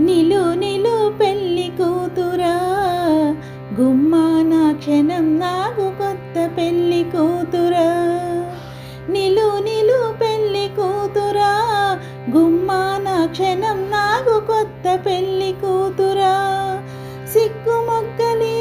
నిలు నిలు పెళ్ళి కూతురా. గుమ్మాన క్షణం నాకు కొత్త పెళ్ళి కూతురా. నిలు నిలు పెళ్ళి కూతురా. గుమ్మాన క్షణం నాకు కొత్త పెళ్ళి కూతురా. సిగ్గు మొక్కలి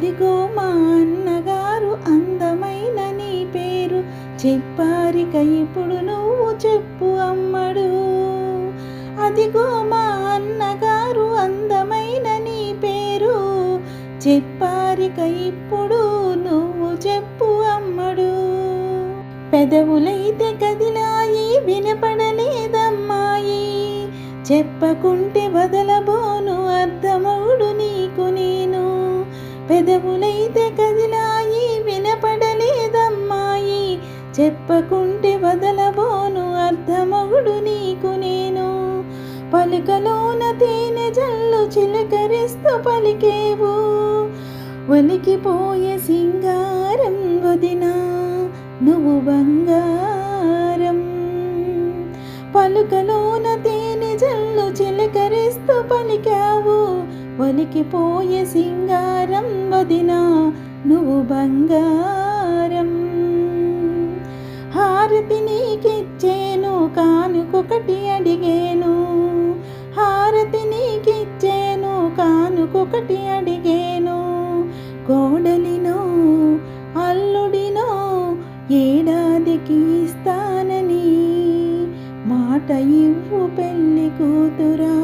అదిగో మా అన్నగారు అందమైన నీ పేరు చెప్పారిక ఇప్పుడు నువ్వు చెప్పు అమ్మడు. అదిగో మా అన్నగారు అందమైన నీ పేరు చెప్పారిక ఇప్పుడు నువ్వు చెప్పు అమ్మడు. పెదవులైతే కదిలాయి వినపడలేదమ్మాయి. చెప్పకుంటే వదలబోను చెప్పకుంటే వదలబోను అర్ధమగుడు నీకు నేను. పలుకలోన తేనె జల్లు చిలకరిస్తూ పలికేవు. వలికిపోయే సింగారం వదిన నువ్వు బంగారం. పలుకలోన తేనె జల్లు చిలకరిస్తూ పలికావు. వలికిపోయే సింగారం వదిన నువ్వు బంగారం. కానుకొకటి అడిగేను హారతి నీకిచ్చేను కానుకొకటి అడిగేను. కోడలినో అల్లుడినో ఏడాదికి ఇస్తానని మాట ఇవ్వు పెళ్ళి కూతురా.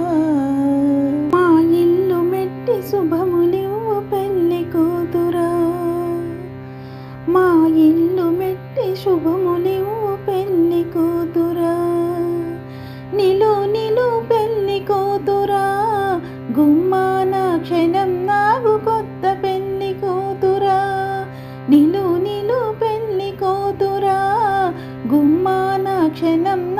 మా ఇల్లు మెట్టి శుభములివ్వు పెళ్ళి కూతురా. మా ఇల్లు మెట్టి శుభ గుమ్మాన క్షణం నాకు కొత్త పెళ్ళి కూతురా. నిలు నిలు పెళ్ళి కూతురా. గుమ్మాన క్షణం